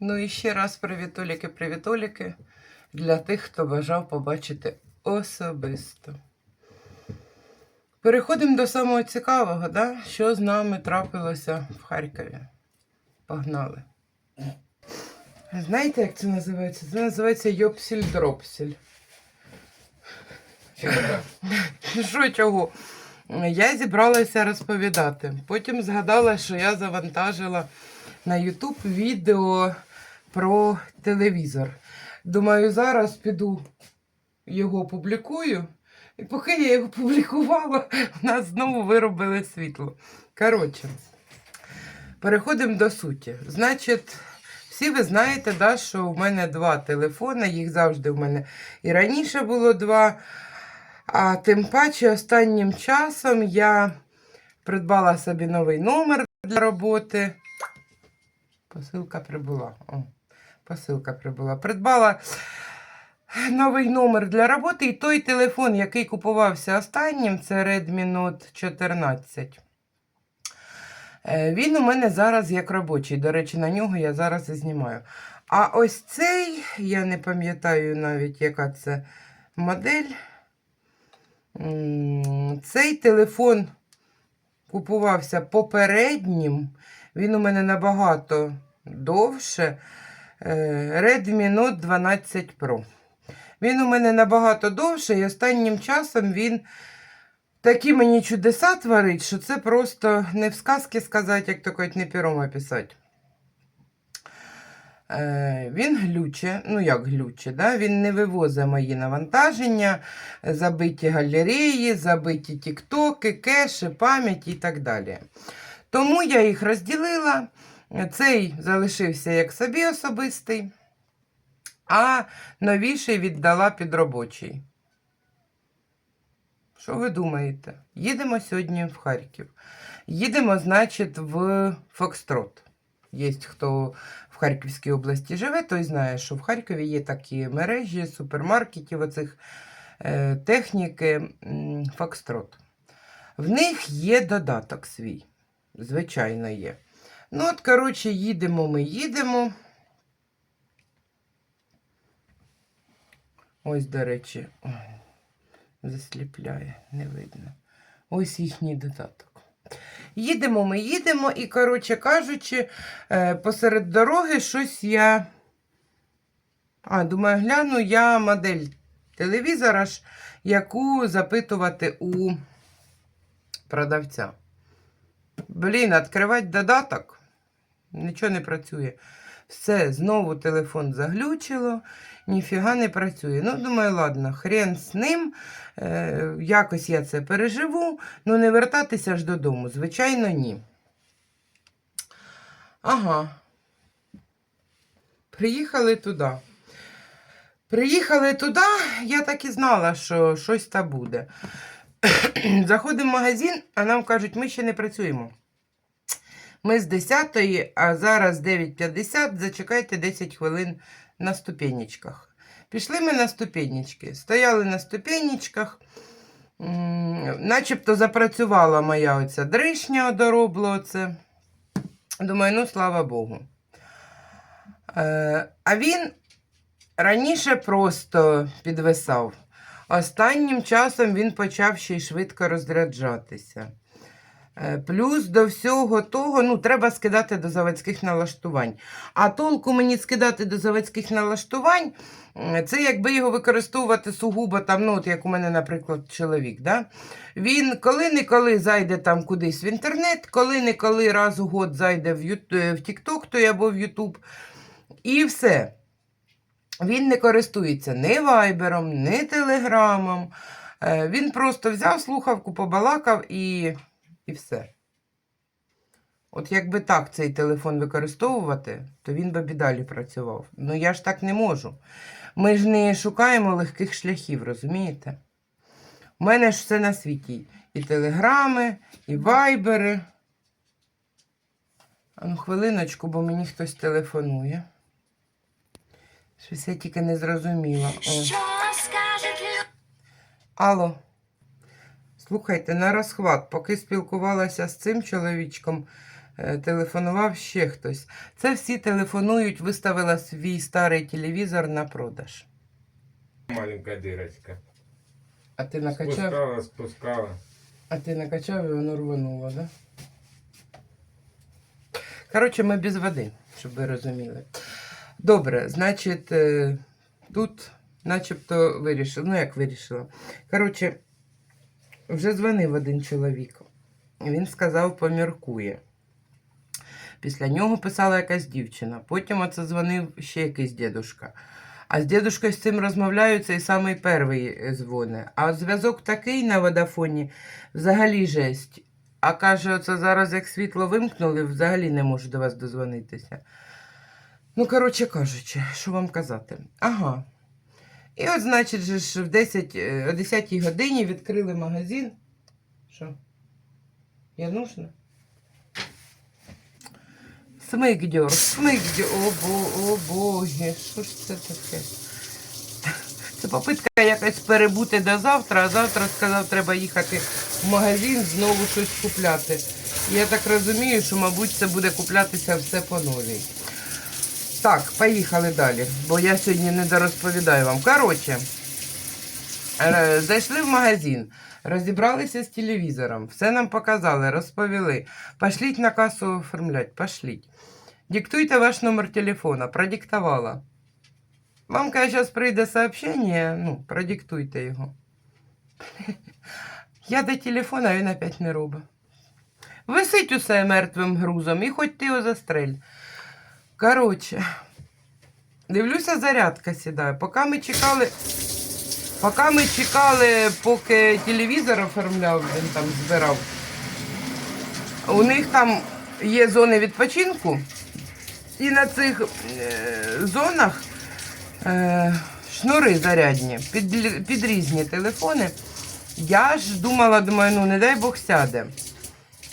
Ну і ще раз привітуліки, привітуліки для тих, хто бажав побачити особисто. Переходимо до самого цікавого, да? що з нами трапилося в Харкові. Погнали. Знаєте, як це називається? Це називається йопсіль-дропсіль. Що чого? Я зібралася розповідати. Потім згадала, що я завантажила на YouTube відео про телевізор. Думаю, зараз піду його публікую. І поки я його публікувала, в нас знову виробили світло. Коротше, переходимо до суті. Значить, всі ви знаєте, да, що у мене два телефони, їх завжди у мене і раніше було два. А тим паче останнім часом я придбала собі новий номер для роботи. Посилка прибула. О, посилка прибула. Придбала новий номер для роботи. І той телефон, який купувався останнім, це Redmi Note 14. Е, Він у мене зараз як робочий. До речі, на нього я зараз і знімаю. А ось цей, я не пам'ятаю навіть, яка це модель. Цей телефон купувався попереднім. Він у мене набагато довше. Е, Redmi Note 12 Pro. Він у мене набагато довше, і останнім часом він такі мені чудеса творить, що це просто не в сказки сказати, як то кажуть, не пером описати. Е, Він глюче, ну як глюче, да? він не вивозить мої навантаження, забиті галереї, забиті тіктоки, кеші, пам'ять і так далі. Тому я їх розділила. Цей залишився як собі особистий, а новіший віддала під робочий. Що ви думаєте? Їдемо сьогодні в Харків. Їдемо, значить, в Фокстрот. Є хто в Харківській області живе, той знає, що в Харкові є такі мережі супермаркетів, оцих е, техніки Фокстрот. В них є додаток свій. Звичайно, є. Ну, от, коротше, їдемо ми їдемо. Ось, до речі, засліпляє, не видно. Ось їхній додаток. Їдемо ми їдемо, і, коротше кажучи, е, посеред дороги щось я. А, думаю, гляну я модель телевізора, ж, яку запитувати у продавця. Блін, відкривати додаток. Нічого не працює. Все, знову телефон заглючило, ніфіга не працює. Ну, думаю, ладно, хрен з ним. Е, якось я це переживу, ну не вертатися ж додому. Звичайно, ні. Ага. Приїхали туди. Приїхали туди, я так і знала, що щось та буде. Заходимо в магазин, а нам кажуть, ми ще не працюємо. Ми з 10-ї, а зараз 9.50, зачекайте 10 хвилин на ступенечках. Пішли ми на ступенечки, стояли на ступенечках, начебто запрацювала моя оця дришня одоробло оце. Думаю, ну слава Богу. Е, а він раніше просто підвисав. Останнім часом він почав ще й швидко розряджатися. Е, Плюс до всього того, ну, треба скидати до заводських налаштувань. А толку мені скидати до заводських налаштувань, це якби його використовувати сугубо, там, ну, от як у мене, наприклад, чоловік. Да? Він коли-неколи зайде там кудись в інтернет, коли-неколи раз у год зайде в, Ют- е, той або в YouTube. І все. Він не користується ні вайбером, ні телеграмом. Е, Він просто взяв слухавку, побалакав і, і все. От якби так цей телефон використовувати, то він би б і далі працював. Ну я ж так не можу. Ми ж не шукаємо легких шляхів, розумієте? У мене ж все на світі. І телеграми, і вайбери. А ну, хвилиночку, бо мені хтось телефонує. Щось я тільки не зрозуміла. О. Алло. Слухайте, на розхват, поки спілкувалася з цим чоловічком, е, телефонував ще хтось. Це всі телефонують, виставила свій старий телевізор на продаж. Маленькая дырочка. А ти накачав, Спускала, спускала. а ти накачав і воно рвануло, да? Коротше, ми без води, щоб ви розуміли. Добре, значить, е, тут начебто вирішила. Ну, як вирішила? Коротше, вже дзвонив один чоловік. Він сказав, поміркує. Після нього писала якась дівчина. Потім оце дзвонив ще якийсь дідушка. А з дідушкою з цим розмовляють, цей самий перший дзвони. А зв'язок такий на водафоні взагалі жесть. А каже, оце зараз як світло вимкнули, взагалі не можу до вас дозвонитися. Ну, коротше кажучи, що вам казати? Ага. І от, значить, же ж в 10, е, о 10 годині відкрили магазин. Що? Я нужна? Смигдьор, смигдьор, о, бо, о боги, що ж це таке? Це попитка якось перебути до завтра, а завтра сказав, треба їхати в магазин, знову щось купляти. Я так розумію, що, мабуть, це буде куплятися все по новій. Так, поїхали далі, бо я сьогодні не дорозповідаю вам. Коротше, е, зайшли в магазин, розібралися з телевізором, все нам показали, розповіли. Пошліть на касу оформлять, пошліть. Диктуйте ваш номер телефона, продиктувала. Вам, каже, зараз прийде сообщення, ну, продиктуйте його. Я до телефона, він опять не робить. Висить усе мертвим грузом і хоч ти його застрель. Коротше, дивлюся, зарядка сідає. Поки ми чекали. Поки ми чекали, поки телевізор оформляв, він там збирав. У них там є зони відпочинку, і на цих е, зонах е, шнури зарядні під, під різні телефони. Я ж думала, думаю, ну не дай Бог сяде.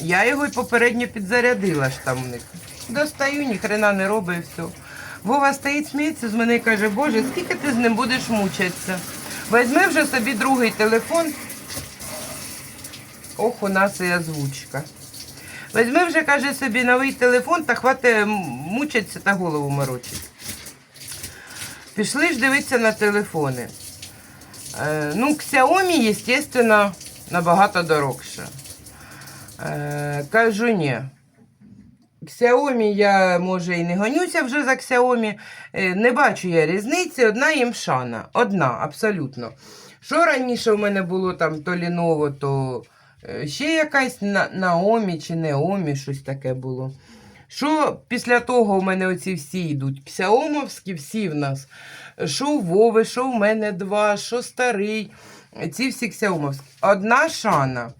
Я його й попередньо підзарядила ж там у них. Достаю, ні хрена не робить і все. Вова стоїть, сміється з мене і каже, Боже, скільки ти з ним будеш мучитися? Візьми вже собі другий телефон. Ох, у нас і озвучка. Візьми вже, каже, собі новий телефон та хвати мучитися та голову морочить. Пішли ж дивитися на телефони. Е, ну, Xiaomi, звісно, набагато дорогше. Е, кажу ні. Xiaomi я, може, і не гонюся вже за Xiaomi. Е, не бачу я різниці, одна їм шана. Одна, абсолютно. Що раніше в мене було там то Lenovo, то е, ще якась на- Naomi чи Neomi, щось таке було. Що після того в мене оці всі йдуть? Xiaomi, всі в нас. Що у Вови, що в мене два, що старий. Ці всі Xiaomi. Одна шана.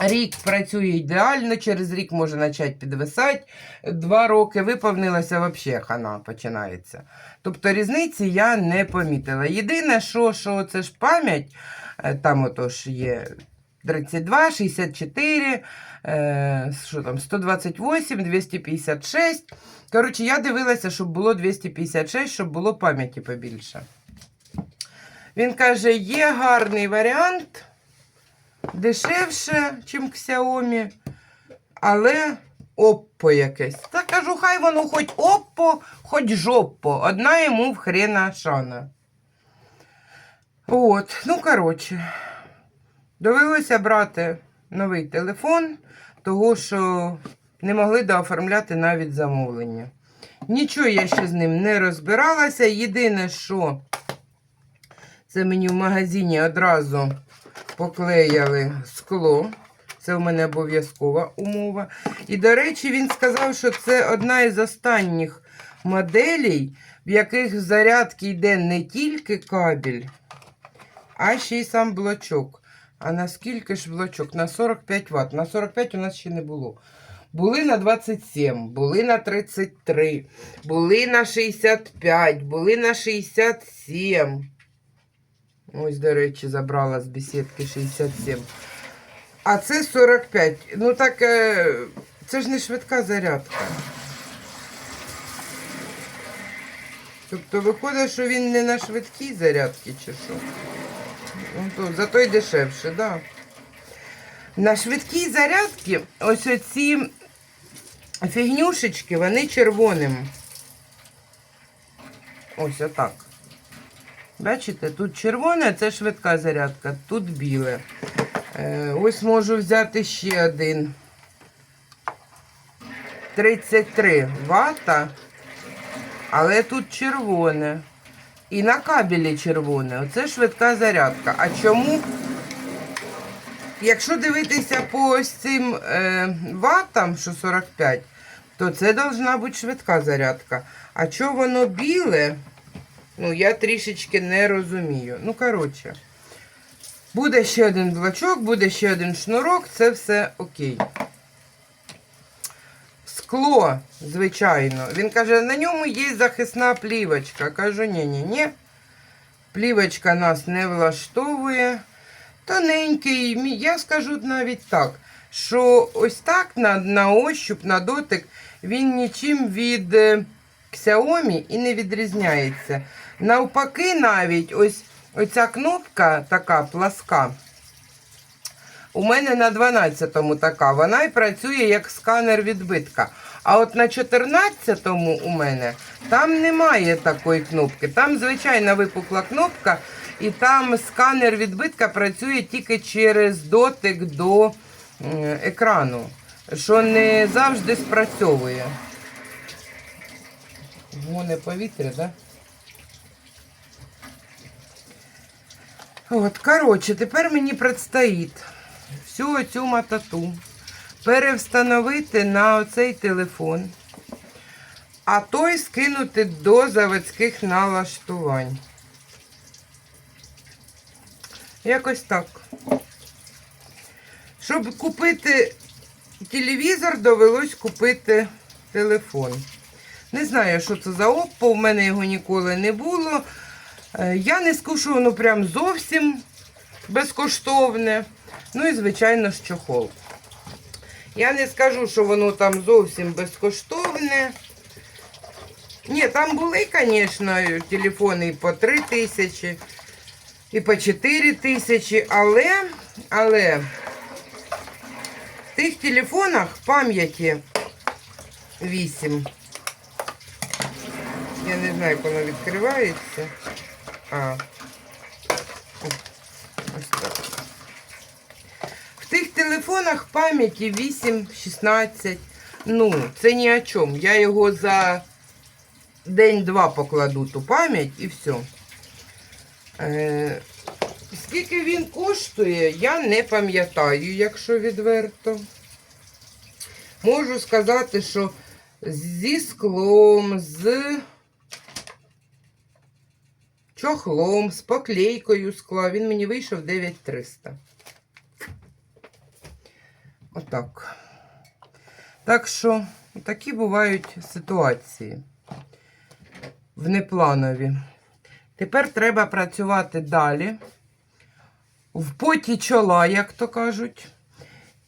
Рік працює ідеально, через рік може почати підвисати. Два роки виповнилося взагалі хана починається. Тобто різниці я не помітила. Єдине, що, що це ж пам'ять, е, там отож є 32, 64, е, що там, 128, 256. Коротше, я дивилася, щоб було 256, щоб було пам'яті побільше. Він каже, є гарний варіант дешевше, ніж Xiaomi, але Oppo якесь. Та кажу, хай воно хоч Oppo, хоч жоппо. Одна йому в хрена шана. От, ну коротше, довелося брати новий телефон, того що не могли дооформляти навіть замовлення. Нічого я ще з ним не розбиралася. Єдине, що це мені в магазині одразу поклеяли скло. Це в мене обов'язкова умова. І, до речі, він сказав, що це одна із останніх моделей, в яких зарядки йде не тільки кабель, а ще й сам блочок. А наскільки ж блочок? На 45 Вт. На 45 у нас ще не було. Були на 27, були на 33, були на 65, були на 67. Ось, до речі, забрала з бесідки 67. А це 45. Ну так, е, це ж не швидка зарядка. Тобто виходить, що він не на швидкій зарядці чи що. Ну, то, зато й дешевше, так. Да. На швидкій зарядці ось оці фігнюшечки, вони червоним. Ось отак. Бачите, тут червоне, це швидка зарядка, тут біле. Е, ось можу взяти ще один. 33 вата, але тут червоне. І на кабелі червоне. Оце швидка зарядка. А чому? Якщо дивитися по ось цим е, ватам, що 45, то це должна бути швидка зарядка. А чого воно біле? Ну, я трішечки не розумію. Ну, коротше, буде ще один блочок, буде ще один шнурок, це все окей. Скло, звичайно. Він каже, на ньому є захисна плівочка. Кажу, ні-ні-ні. Плівочка нас не влаштовує. Тоненький, я скажу навіть так, що ось так на, на ощуп, на дотик, він нічим від е, Xiaomi і не відрізняється. Навпаки, навіть ось оця кнопка така пласка. У мене на 12-му така, вона і працює як сканер відбитка. А от на 14-му у мене там немає такої кнопки. Там звичайна випукла кнопка, і там сканер відбитка працює тільки через дотик до екрану, що не завжди спрацьовує. Гоне повітря, да? От, коротше, тепер мені предстоїть всю цю матату перевстановити на оцей телефон, а той скинути до заводських налаштувань. Якось так. Щоб купити телевізор, довелось купити телефон. Не знаю, що це за Oppo, у мене його ніколи не було. Е, Я не скушу воно прям зовсім безкоштовне. Ну і, звичайно ж, чохол. Я не скажу, що воно там зовсім безкоштовне. Ні, там були, звісно, телефони і по 3 тисячі, і по 4 тисячі, але, але в тих телефонах пам'яті 8. Я не знаю, як воно відкривається. А. В тих телефонах пам'яті 8-16. Ну, це ні о чому. Я його за день-два покладу ту пам'ять і все. Е, скільки він коштує, я не пам'ятаю, якщо відверто. Можу сказати, що зі склом, з чохлом, з поклейкою скла. Він мені вийшов 9300. Отак. Так що, такі бувають ситуації внепланові. Тепер треба працювати далі. В поті чола, як то кажуть.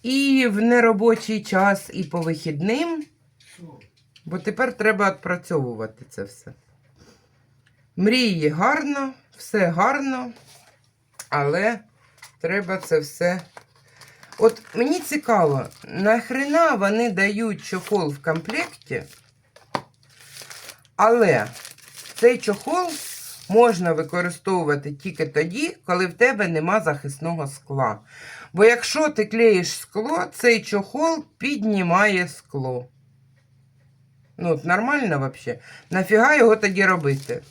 І в неробочий час, і по вихідним. Бо тепер треба відпрацьовувати це все. Мрії гарно, все гарно, але треба це все. От мені цікаво, нахрена вони дають чохол в комплекті, але цей чохол можна використовувати тільки тоді, коли в тебе нема захисного скла. Бо якщо ти клеїш скло, цей чохол піднімає скло. Ну, от нормально взагалі. Нафіга його тоді робити?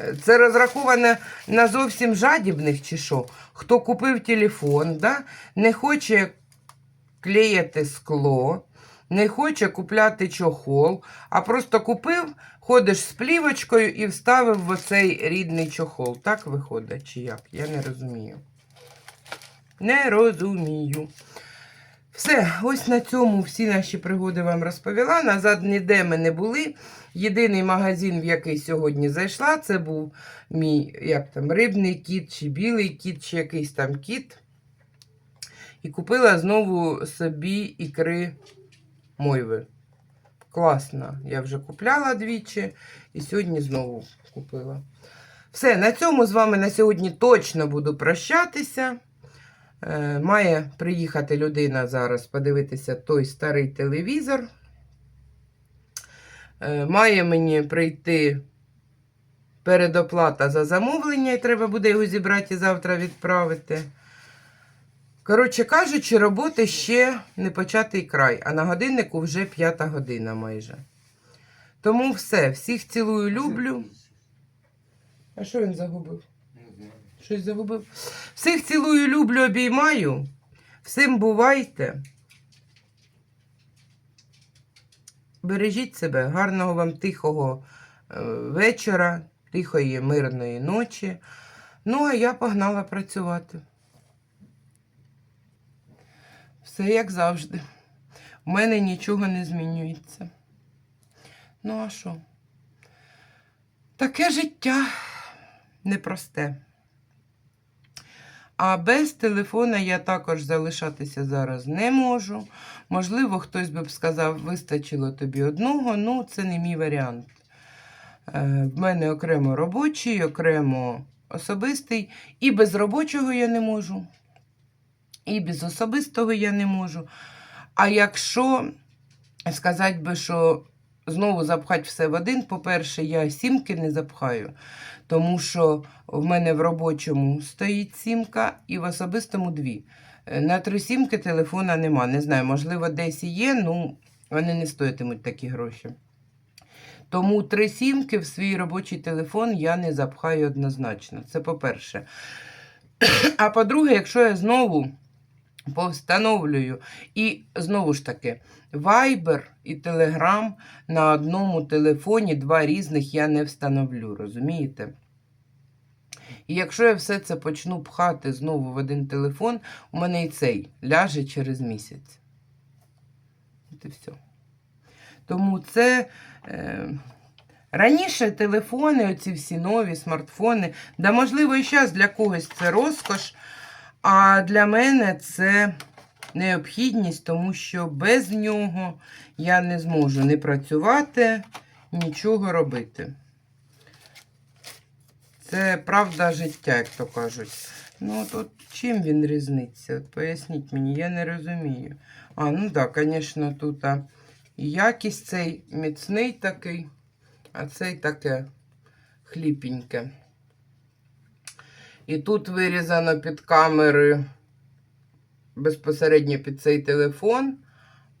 Е, Це розраховано на зовсім жадібних чи що? Хто купив телефон, да? не хоче клеїти скло, не хоче купляти чохол, а просто купив, ходиш з плівочкою і вставив в оцей рідний чохол. Так виходить, чи як? Я не розумію. Не розумію. Все, ось на цьому всі наші пригоди вам розповіла. Назад ніде ми не були. Єдиний магазин, в який сьогодні зайшла, це був мій як там, рибний кіт, чи білий кіт, чи якийсь там кіт. І купила знову собі ікри мойви. Класно. Я вже купляла двічі і сьогодні знову купила. Все, на цьому з вами на сьогодні точно буду прощатися. Е, Має приїхати людина зараз подивитися той старий телевізор. Е, Має мені прийти передоплата за замовлення, і треба буде його зібрати і завтра відправити. Коротше кажучи, роботи ще не початий край, а на годиннику вже п'ята година майже. Тому все, всіх цілую, люблю. А що він загубив? Щось загубив. Всіх цілую, люблю, обіймаю. Всім бувайте. Бережіть себе, гарного вам тихого е, вечора, тихої, мирної ночі. Ну, а я погнала працювати. Все як завжди. У мене нічого не змінюється. Ну, а що? Таке життя непросте. А без телефона я також залишатися зараз не можу. Можливо, хтось би б сказав, вистачило тобі одного, ну це не мій варіант. Е, В мене окремо робочий, окремо особистий. І без робочого я не можу, і без особистого я не можу. А якщо сказати би, що знову запхати все в один, по-перше, я сімки не запхаю, тому що в мене в робочому стоїть сімка і в особистому дві. Е, На три сімки телефона нема. Не знаю, можливо, десь і є, ну вони не стоятимуть такі гроші. Тому три сімки в свій робочий телефон я не запхаю однозначно. Це по-перше. А по-друге, якщо я знову повстановлюю, і знову ж таки, Viber і Telegram на одному телефоні, два різних я не встановлю, розумієте? І якщо я все це почну пхати знову в один телефон, у мене і цей ляже через місяць. От і все. Тому це. Е, раніше телефони, оці всі нові смартфони, да, можливо, і зараз для когось це розкош, а для мене це необхідність, тому що без нього я не зможу не працювати, нічого робити. Це правда життя, як то кажуть. Ну, от, чим він різниця? От поясніть мені, я не розумію. А, ну так, да, звісно, тут а, якість цей міцний такий, а цей таке хліпеньке. І тут вирізано під камери безпосередньо під цей телефон,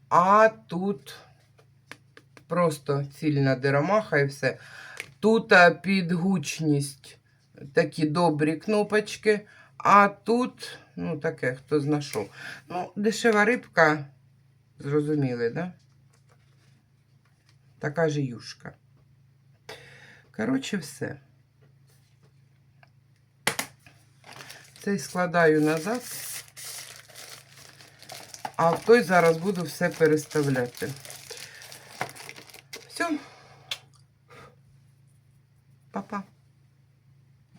а тут просто цільна дерамаха і все. Тут під гучність такі добрі кнопочки, а тут, ну, таке, хто знайшов. Ну, дешева рибка, зрозуміли, да? Така же юшка. Коротше, все. Цей складаю назад, а в той зараз буду все переставляти. Все. Па-па.